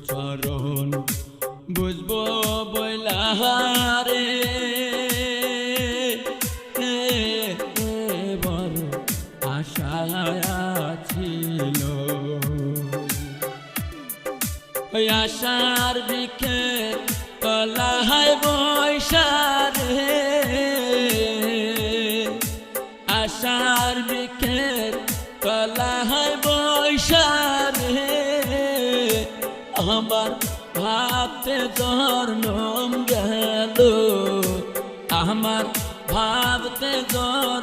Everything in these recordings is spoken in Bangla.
চরণ বুঝব বইলাহারে আশা ছিল ওই আশার তোর নোম গেল। আমার ভাবতে তোর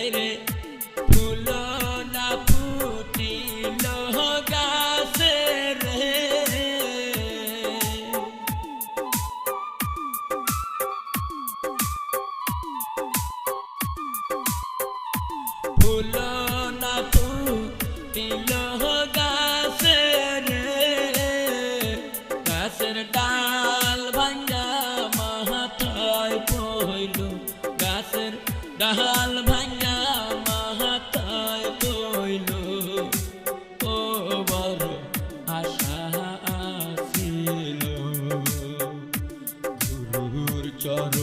hate it. গুরুর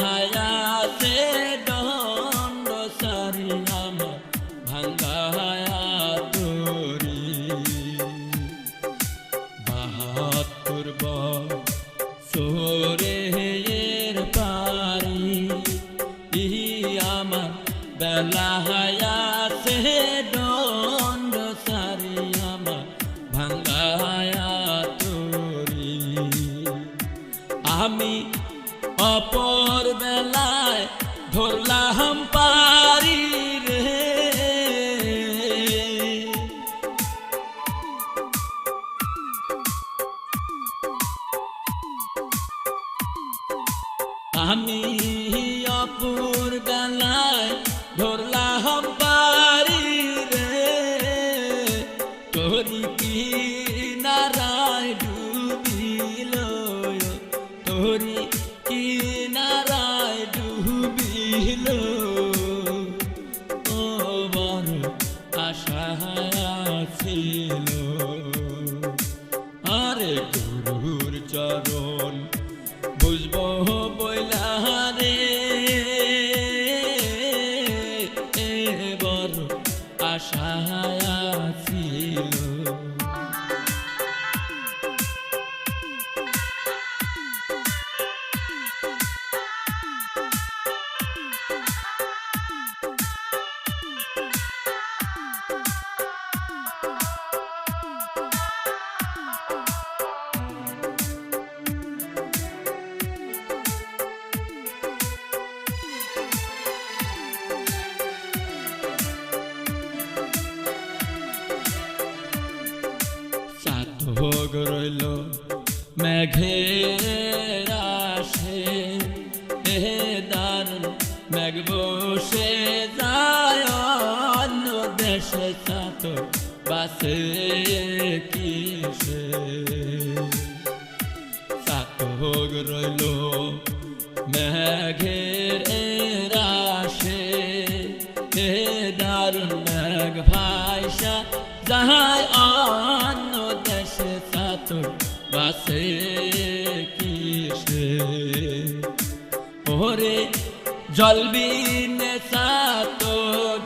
হায়াতে দণ্ড সারি আমার ভাঙ্গা তোরি বাহাত্তর সরে এর পারি আমার বেলা হায়াতে আমি অপুর বেলায় ধরলাম পারি রে। তোরি কি নারায় ডুবিল তোরি কি নারায় ডুবিল ও বড় আশা ছিল আরে গুরুর চরণ, বুঝব বইলা রইল। মেঘের আসে এ দারুণ মেঘ বসে যায় দেশে চাতো বাসে কিসে চাতক রইল, মেঘের ওরে জলবি বিনে সাতো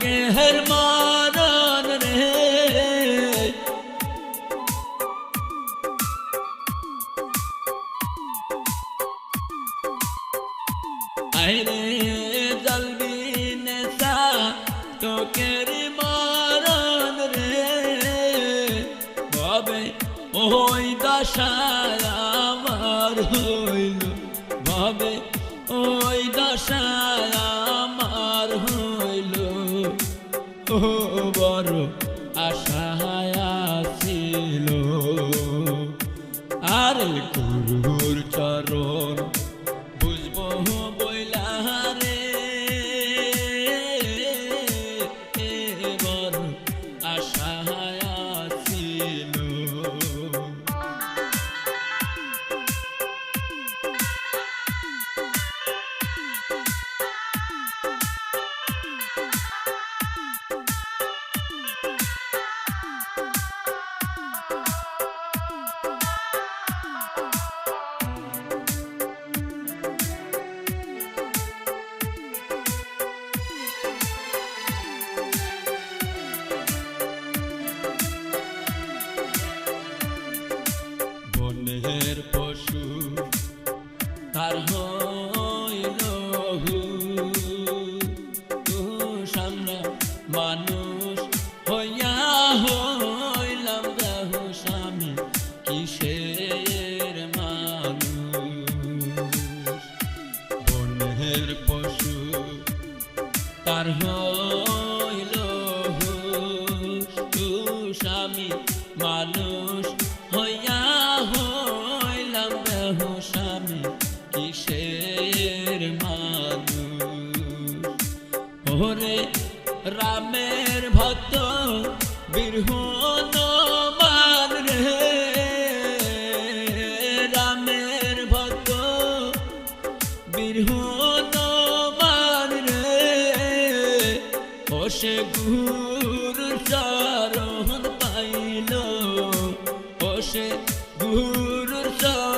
গেহর মারন রে। আইরে জলবি বিনে সাতো কেরি ও বড় আশায় ছিল। আর স্বামী মানুষ হইয়া হইলাম দেহ স্বামী কিসের মানুষ? ওরে রামের ভক্ত বীরহন গুরুর চরণ